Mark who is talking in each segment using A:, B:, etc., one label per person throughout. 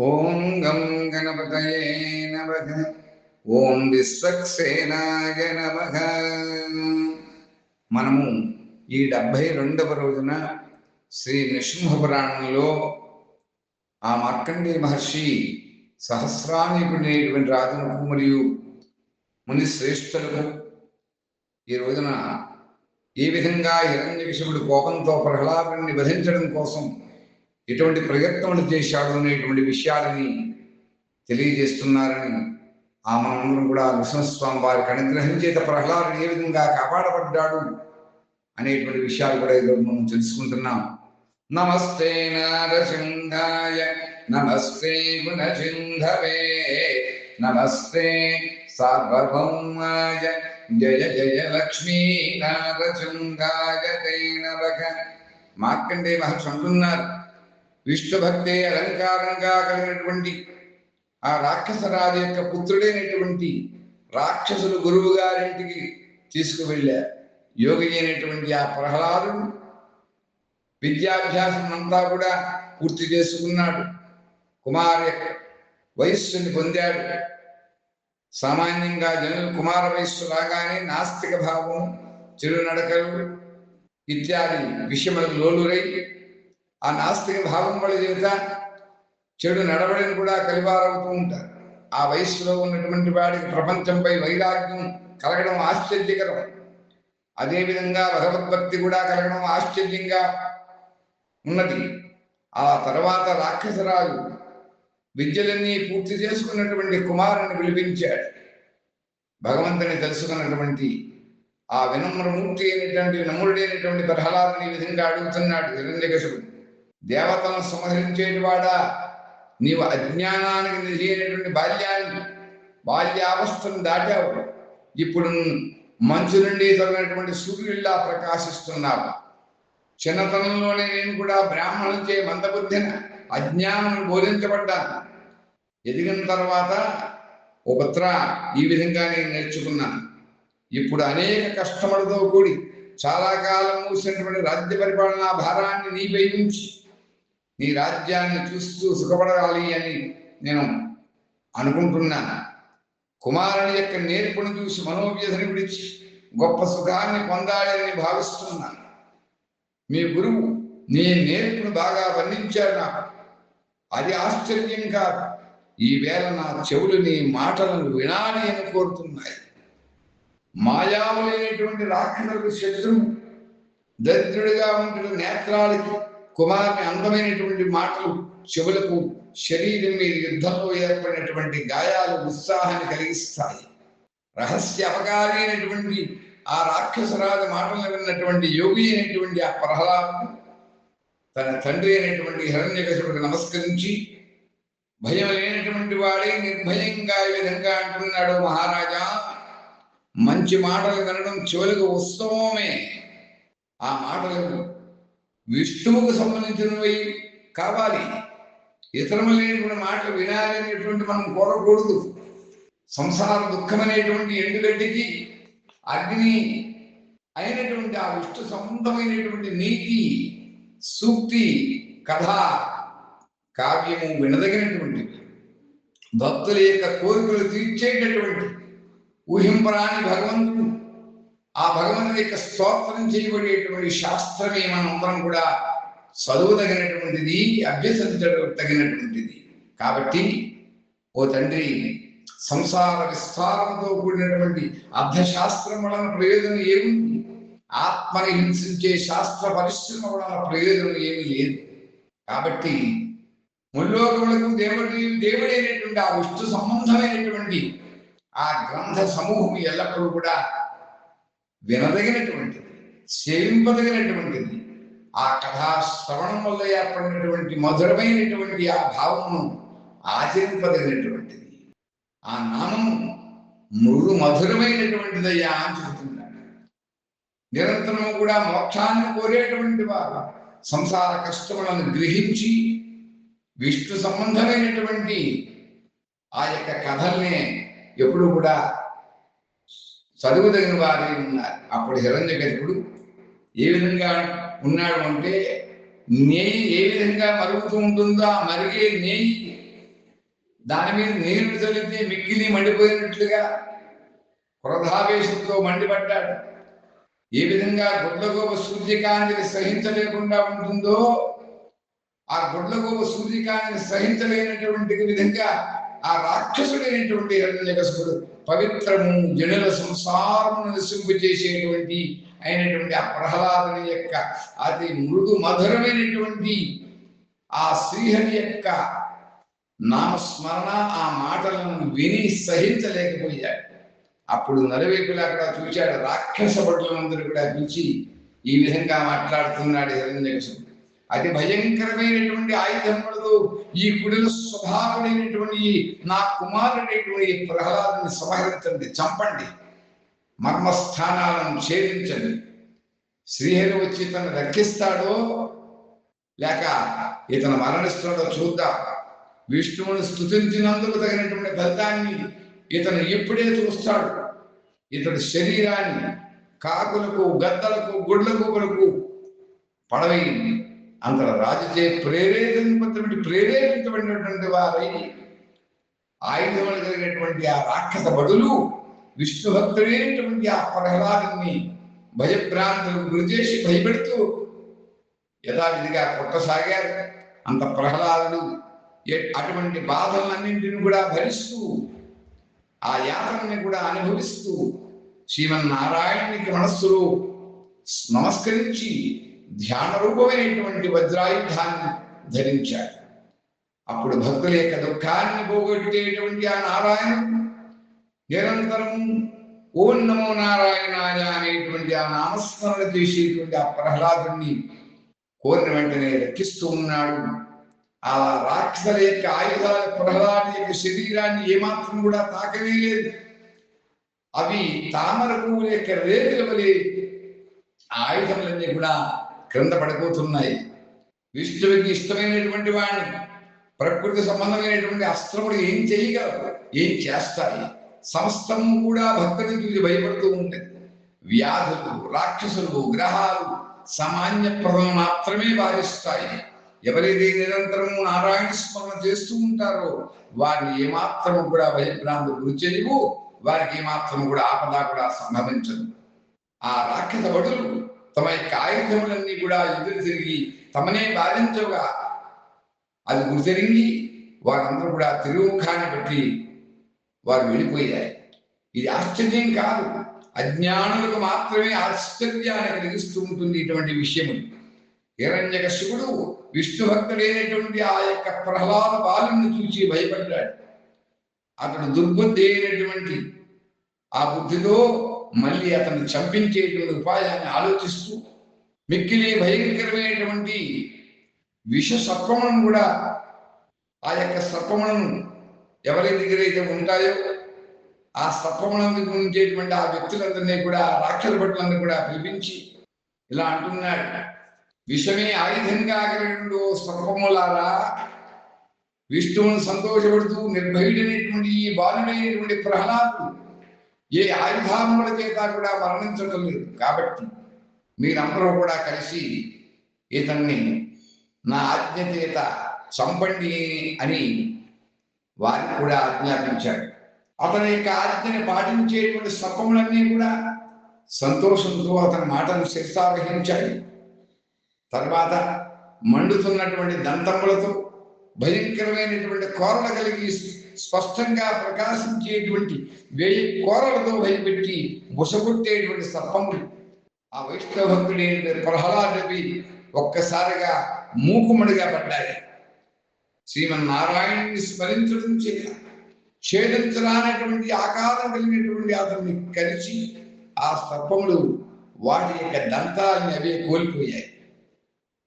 A: ఓం గం గణపతయే నమ. ఓం విశ్వక్సేనాయ నమ. మనము ఈ డెబ్భై రెండవ రోజున శ్రీ నృసింహ పురాణంలో ఆ మార్కండే మహర్షి సహస్రానికుడైనటువంటి రాజునకు మరియు ముని శ్రేష్ఠులకు ఈ రోజున ఏ విధంగా హిరణ్యకశిపుడు కోపంతో ప్రహ్లాదుని వధించడం కోసం ఎటువంటి ప్రయత్నములు చేశాడు అనేటువంటి విషయాలని తెలియజేస్తున్నారని ఆ మనందరం కూడా నృసింహస్వామి వారికి అనుగ్రహం చేత ప్రహ్లాదుడు ఏ విధంగా కాపాడబడ్డాడు అనేటువంటి విషయాలు కూడా ఈరోజు మనం తెలుసుకుంటున్నాం. నమస్తే నారసింహాయ నమస్తే గుణసింధవే నమస్తే సార్వభౌమాయ జయ జయ లక్ష్మీ నారసింహాయ తే నమః. మార్కండే మహర్షి అంటున్నారు విష్ణు భక్తే అలంకారంగా కలిగినటువంటి ఆ రాక్షసరాజు యొక్క పుత్రుడైనటువంటి రాక్షసులు గురువు గారింటికి తీసుకువెళ్ళారు యోగి అయినటువంటి ఆ ప్రహ్లాదుడు విద్యాభ్యాసం అంతా కూడా పూర్తి చేసుకున్నాడు. కుమార్ వయస్సుని పొందాడు. సామాన్యంగా జనులు కుమార వయస్సు రాగానే నాస్తిక భావం చెడు నడకలు ఇత్యాది విషయములకు లోలురై ఆ నాస్తిక భావం వల్ల చేత చెడు నడవడిని కూడా కలివారవుతూ ఉంటారు. ఆ వయస్సులో ఉన్నటువంటి వాడికి ప్రపంచంపై వైరాగ్యం కలగడం ఆశ్చర్యకరం. అదేవిధంగా భగవద్భక్తి కూడా కలగడం ఆశ్చర్యంగా ఉన్నది. ఆ తర్వాత రాక్షసరాజు విద్యలన్నీ పూర్తి చేసుకున్నటువంటి కుమారుని పిలిపించాడు. భగవంతుని తెలుసుకున్నటువంటి ఆ వినమ్రమూర్తి అయినటువంటి నమ్ముడైనటువంటి ప్రహ్లాదుని ఈ విధంగా అడుగుతున్నాడు హిరణ్యకశుడు. దేవతలను సంహరించేటివాడా నీవు అజ్ఞానానికి నిలిగినటువంటి బాల్యాన్ని బాల్యావస్థను దాటావు. ఇప్పుడు మంచు నుండి తగినటువంటి సూర్యుడిలా ప్రకాశిస్తున్నావు. చిన్నతనంలోనే నేను కూడా బ్రాహ్మణులచే మందబుద్ధిన అజ్ఞానం బోధించబడ్డాను. ఎదిగిన తర్వాత ఓ పుత్ర ఈ విధంగా నేను నేర్చుకున్నాను. ఇప్పుడు అనేక కష్టములతో కూడి చాలా కాలం మూసినటువంటి రాజ్య పరిపాలనా భారాన్ని నీపై ఉంచి నీ రాజ్యాన్ని చూస్తూ సుఖపడాలి అని నేను అనుకుంటున్నాను కుమారుని యొక్క నేర్పును చూసి మనోవ్యధని విడిచి గొప్ప సుఖాన్ని పొందాలని భావిస్తున్నాను మీ గురువు నీ నేర్పును బాగా వర్ణించాడు నాకు. అది ఆశ్చర్యం కాదు. ఈ వేళ నా చెవులు నీ మాటలను వినాలి అని కోరుతున్నాయి. మాయాములైనటువంటి రాక్షసులకు శత్రువు దరిద్రుడిగా ఉంటున్న నేత్రాలకి కుమారుని అందమైనటువంటి మాటలు చెవులకు శరీరం మీద యుద్ధంలో ఏర్పడినటువంటి గాయాలు ఉత్సాహాన్ని కలిగిస్తాయి. రహస్య అపకారైనటువంటి ఆ రాక్షసరాజు మాటలు విన్నటువంటి యోగి అయినటువంటి ఆ ప్రహ్లాదు తన తండ్రి అయినటువంటి హిరణ్యకశుడికి నమస్కరించి భయం లేనటువంటి వాడే నిర్భయంగా ఈ విధంగా అంటున్నాడు మహారాజా. మంచి మాటలు వినడం చెవులకు ఉత్సవమే ఆ మాటలు విష్ణువుకు సంబంధించినవి కావాలి. ఇతరములైనటువంటి మాటలు వినాలనేటువంటి మనం కోరకూడదు. సంసార దుఃఖం అనేటువంటి ఎండుగడ్డికి అగ్ని అయినటువంటి ఆ విష్ణు సంబంధమైనటువంటి నీతి సూక్తి కథ కావ్యము వినదగినటువంటి భక్తుల యొక్క కోరికలు తీర్చేటటువంటి ఊహింపరాని భగవంతుడు ఆ భగవంతుని యొక్క స్తోత్రం చేయబడేటువంటి శాస్త్రమే మనందరం కూడా చదువుదగినటువంటిది అభ్యసించడం తగినటువంటిది. కాబట్టి ఓ తండ్రి సంసార విస్తారంతో కూడినటువంటి అర్థశాస్త్రం వలన ప్రయోజనం ఏముంది? ఆత్మని హింసించే శాస్త్ర పరిశ్రమ వలన ప్రయోజనం ఏమీ లేదు. కాబట్టి ముల్లోకములకు దేవుడి దేవుడైనటువంటి ఆ విష్ణు సంబంధమైనటువంటి ఆ గ్రంథ సమూహం ఎల్లప్పుడూ కూడా వినదగినటువంటిది సేవింపదగినటువంటిది. ఆ కథా శ్రవణం వల్ల ఏర్పడినటువంటి మధురమైనటువంటి ఆ భావమును ఆచరింపదగినటువంటిది. ఆ నామము మృదు మధురమైనటువంటిదయ్యా అని చెబుతున్నాడు నిరంతరము కూడా మోక్షాన్ని కోరేటువంటి వారు సంసార కష్టములను గ్రహించి విష్ణు సంబంధమైనటువంటి ఆ యొక్క కథల్ని ఎప్పుడు కూడా చదువుదగిన వారే ఉన్నారు. అప్పుడు హిరణ్యకశిపుడు ఏ విధంగా ఉన్నాడు అంటే నెయ్యి ఏ విధంగా మరుగుతూ ఉంటుందో ఆ మరిగే నెయ్యి దాని మీద నీళ్ళు చల్లితే మిక్కిలి మండిపోయినట్లుగా క్రోధావేశంతో మండిపడ్డాడు. ఏ విధంగా గుడ్లగోప సూర్యకాంతిని సహించలేకుండా ఉంటుందో ఆ గుడ్లగోప సూర్యకాంతిని సహించలేనటువంటి విధంగా ఆ రాక్షసుడైనటువంటి హిరణ్యకశుడు పవిత్రము జనుల సంసారమును నశింపజేసేటువంటి అయినటువంటి ఆ ప్రహ్లాదుని యొక్క అతి మృదు మధురమైనటువంటి ఆ శ్రీహరి యొక్క నామస్మరణ ఆ మాటలను విని సహించలేకపోయాడు. అప్పుడు నలువైపులా కూడా చూశాడు రాక్షస భటులందరూ కూడా పిలిచి ఈ విధంగా మాట్లాడుతున్నాడు హిరణ్యకశుడు అతి భయంకరమైనటువంటి ఆయుధములతో ఈ కుడిల స్వభావమైనటువంటి నా కుమారుడైనటువంటి ఈ ప్రహ్లాదుని సంహరించండి చంపండి. మర్మస్థానాలను ఛేదించండి. శ్రీహరి వచ్చి తను రక్షిస్తాడో లేక ఇతను మరణిస్తున్నాడో చూద్దాం. విష్ణువుని స్తుతించినందుకు తగినటువంటి ఫలితాన్ని ఇతను ఎప్పుడే చూస్తాడు. ఇతడు శరీరాన్ని కాకులకు గద్దలకు గుడ్లకు పడవేయింది అంతర రాజుచే ప్రేరేపించబడి ప్రేరేపించబడినటువంటి వారై ఆయుధములు కలిగినటువంటి ఆ రాక్షస బడులు విష్ణుభక్తుడైనటువంటి ఆ ప్రహ్లాదుని భయభ్రాంతులు గురిచేసి భయపెడుతూ యథావిధిగా కొట్టసాగారు. అంత ప్రహ్లాదుడు అటువంటి బాధలన్నింటిని కూడా భరిస్తూ ఆ యాతనని కూడా అనుభవిస్తూ శ్రీమన్నారాయణునికి మనస్సులో నమస్కరించి ధ్యాన రూపమైనటువంటి వజ్రాయుధాన్ని ధరించాడు. అప్పుడు భక్తుల యొక్క దుఃఖాన్ని పోగొట్టేటువంటి ఆ నారాయణ నిరంతరం ఓం నమో నారాయణాయ అనేటువంటి ఆ నామస్మరణ చేసేటువంటి ఆ ప్రహ్లాదుని కోరిన వెంటనే రక్షిస్తూ ఉన్నాడు. ఆ రాక్షసుల యొక్క ఆయుధాల ప్రహ్లాదు యొక్క శరీరాన్ని ఏమాత్రం కూడా తాకనే లేదు అవి తామర పువ్వుల యొక్క రేకుల వలె ఆయుధములన్నీ కూడా క్రింద పడిపోతున్నాయి. విష్ణువుకి ఇష్టమైనటువంటి వాడిని ప్రకృతి సంబంధమైనటువంటి అస్త్రములు ఏం చేయగలవు? ఏం చేస్తాయి? సమస్తం కూడా భక్తుని చూసి భయపడుతూ ఉంది. వ్యాధులు రాక్షసులు గ్రహాలు సామాన్య ప్రభం మాత్రమే భావిస్తాయి ఎవరైతే నిరంతరము నారాయణ స్మరణ చేస్తూ ఉంటారో వారిని ఏమాత్రము కూడా భయభ్రాంతులు గురి చేయవు. వారికి ఏమాత్రము కూడా ఆపద కూడా సంభవించదు. ఆ రాక్షస భటులు తమ యొక్క ఆయుధములన్నీ కూడా ఎదురు తిరిగి తమనే బాధించగా అది గురితెరిగి వారందరూ కూడా తిరుగుముఖాన్ని బట్టి వారు వెళ్ళిపోయారు ఇది ఆశ్చర్యం కాదు. అజ్ఞానులకు మాత్రమే ఆశ్చర్యాన్ని కలిగిస్తూ ఉంటుంది ఇటువంటి విషయము. హిరణ్యకశివుడు విష్ణు భక్తుడైనటువంటి ఆ యొక్క ప్రహ్లాద బాలుని చూసి భయపడ్డాడు. అతడు దుర్బుద్ధి అయినటువంటి ఆ బుద్ధితో మళ్ళీ అతన్ని చంపించేటువంటి ఉపాయాన్ని ఆలోచిస్తూ మిక్కిలి భయంకరమైనటువంటి విష సర్పములను కూడా ఆ యొక్క సర్పములను ఎవరి దగ్గరైతే ఉంటాయో ఆ సర్పములను ఉండేటువంటి ఆ వ్యక్తులందరినీ కూడా రాక్షల భటులందరూ కూడా పిలిపించి ఇలా అంటున్నాడు. విషమే ఆయుధంగా కలిగిన ఓ సర్పములారా. విష్ణువును సంతోషపడుతూ నిర్భయుడైనటువంటి ఈ బాలుడైనటువంటి ప్రహ్లాదు ఏ ఆయుధాముల చేత కూడా మరణించడం లేదు. కాబట్టి మీరందరూ కూడా కలిసి ఇతన్ని నా ఆజ్ఞ చేత చంపండి అని వారికి కూడా ఆజ్ఞాపించాడు అతని యొక్క ఆజ్ఞని పాటించేటువంటి సర్పములన్నీ కూడా సంతోషంతో అతని మాటను శిరసావహించాయి తర్వాత మండుతున్నటువంటి దంతములతో భయంకరమైనటువంటి కోరలు కలిగి స్పష్టంగా ప్రకాశించేటువంటి వేయి కోరలతో భయపెట్టి ముసగొట్టేటువంటి సర్పములు. ఆ వైష్ణవ భక్తుడైన ప్రహ్లాదుడి ఒక్కసారిగా మూకుమడిగా పడ్డాయి శ్రీమన్నారాయణుని స్మరించడం చేత ఛేదించరానటువంటి ఆకారం కలిగినటువంటి అతన్ని కలిసి ఆ సర్పములు వాటి యొక్క దంతాలని అవే కోల్పోయాయి.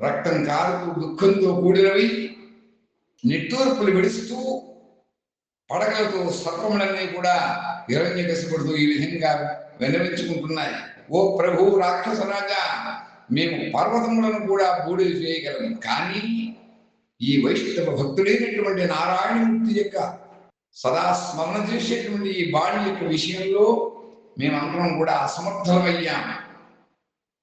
A: రక్తం కారుతూ దుఃఖంతో కూడినవి నిట్టూర్పులు విడుస్తూ పడగలతో సర్పములన్నీ కూడా హిరణ్యకశిపుడుతూ ఈ విధంగా వెనవించుకుంటున్నాయి ఓ ప్రభు రాక్షస రాజా మేము పర్వతములను కూడా బూడిద చేయగలం కానీ ఈ వైష్ణవ భక్తుడైనటువంటి నారాయణమూర్తి యొక్క సదా స్మరణ చేసేటువంటి ఈ బాణి యొక్క విషయంలో మేమందరం కూడా అసమర్థమయ్యాం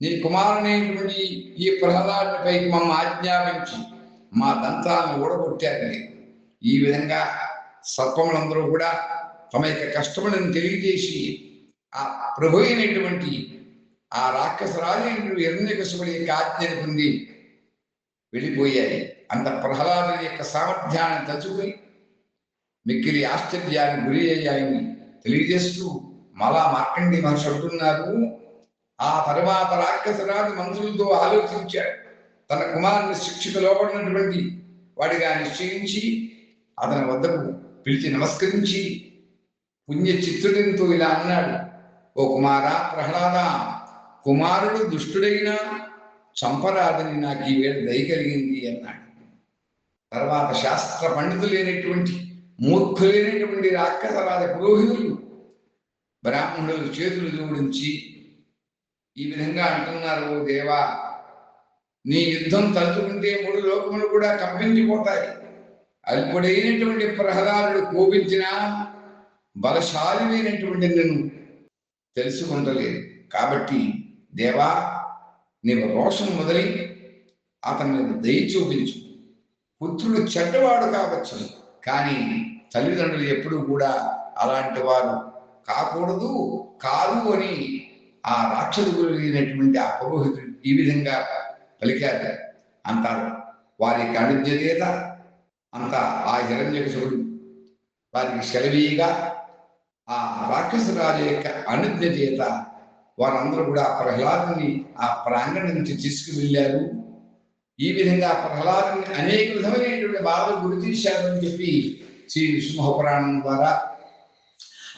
A: నీ కుమారునైనటువంటి ఈ ప్రహ్లాదునిపైకి మమ్మ ఆజ్ఞాపించి మా దంతాలను ఊడగొట్టారని ఈ విధంగా సర్పములందరూ కూడా తమ యొక్క కష్టములను తెలియజేసి ఆ ప్రభు అయినటువంటి ఆ రాక్షసరాజు హిరణ్యకశుడి యొక్క ఆజ్ఞను పొంది వెళ్ళిపోయాయి. అంత ప్రహ్లాదుని యొక్క సామర్థ్యాన్ని తలుచుకుని మిక్కిలి ఆశ్చర్యాన్ని గురి అయ్యాయని తెలియజేస్తూ మళ్ళా మార్కండి మహర్షి అంటున్నారు ఆ తర్వాత రాక్షసరాజు మంత్రులతో ఆలోచించాడు. తన కుమారుని శిక్షకు లోపడినటువంటి వాడిగా నిశ్చయించి అతని వద్దకు పిలిచి నమస్కరించి పుణ్య చిత్తుడితో ఇలా అన్నాడు. ఓ కుమార ప్రహ్లాద కుమారుడు దుష్టుడైనా చంపరాదని నాకు ఈ వేళ దయ కలిగింది అన్నాడు. తర్వాత శాస్త్ర పండితులైనటువంటి మూర్ఖులైనటువంటి రాక్షసరాజ పురోహితులు బ్రాహ్మణులు చేతులు జోడించి ఈ విధంగా అంటున్నారు ఓ దేవా నీ యుద్ధం తలుచుకుంటే మూడు లోకములు కూడా కంపించిపోతాయి. అల్పుడైనటువంటి ప్రహ్లాదుడు కోపించినా బలశాలివైనటువంటి నేను తెలుసుకుంటలేదు. కాబట్టి దేవా నీవు రోషం మొదలై అతని మీద దయ చూపించు. పుత్రుడు చెడ్డవాడు కావచ్చు కానీ తల్లిదండ్రులు ఎప్పుడూ కూడా అలాంటి వారు కాకూడదు కాదు అని ఆ రాక్షసులైనటువంటి ఆ పురోహితుడు ఈ విధంగా పలికారు. అంటారు వారి కణిజ్యత అంత ఆ హిరణ్యకశుడు వారికి సెలవీగా ఆ రాక్షసరాజు యొక్క అనుజ్ఞ చేత వారందరూ కూడా ప్రహ్లాదుని ఆ ప్రాంగణం నుంచి తీసుకువెళ్ళారు. ఈ విధంగా ప్రహ్లాదుని అనేక విధమైనటువంటి బాధలు గురి తీశారని చెప్పి శ్రీ నృసింహపురాణం ద్వారా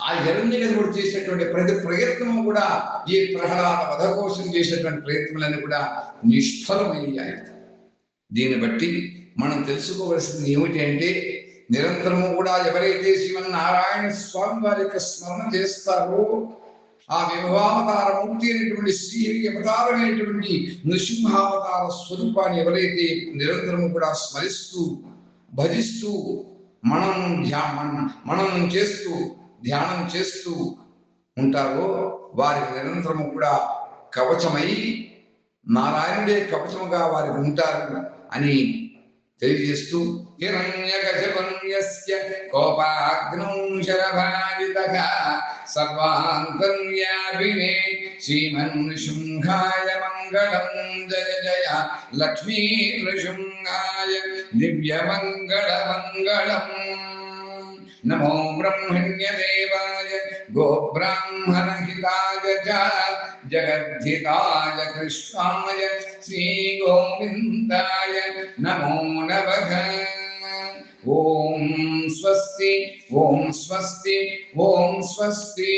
A: ఆ హిరణ్యకశుడు చేసినటువంటి ప్రతి ప్రయత్నము కూడా ఈ ప్రహ్లాద వధ కోసం చేసినటువంటి ప్రయత్నాలన్నీ కూడా నిష్ఫలమయ్యాయి. దీన్ని బట్టి మనం తెలుసుకోవలసింది ఏమిటి అంటే నిరంతరము కూడా ఎవరైతే శ్రీమన్నారాయణ స్వామి వారి యొక్క స్మరణ చేస్తారో ఆ విభవావతార మూర్తి అయినటువంటి శ్రీహరి అవతారమైనటువంటి నృసింహావతార స్వరూపాన్ని ఎవరైతే నిరంతరము కూడా స్మరిస్తూ భజిస్తూ మనం ధ్యా మనం- మనం చేస్తూ ధ్యానం చేస్తూ ఉంటారో వారికి నిరంతరము కూడా కవచమై నారాయణుడే కవచముగా వారికి ఉంటారు అని तेजिस्तु हिरण्यकशपुण्यस्य कोपाग्नौ शरभावितः सर्वान्तर्यापिने श्रीमन्नृशृङ्घाय मङ्गलं जय जय लक्ष्मीनृशृङ्घाय दिव्यमङ्गलमङ्गलम् नमो ब्रह्मण्यदेवाय गोब्राह्मणहिताय च గోబ్రాహ్మణహితాయ చ జగద్ధితాయ కృష్ణాయ శ్రీగోవిందాయ నమో నమః ఓం స్వస్తి ఓం స్వస్తి ఓం స్వస్తి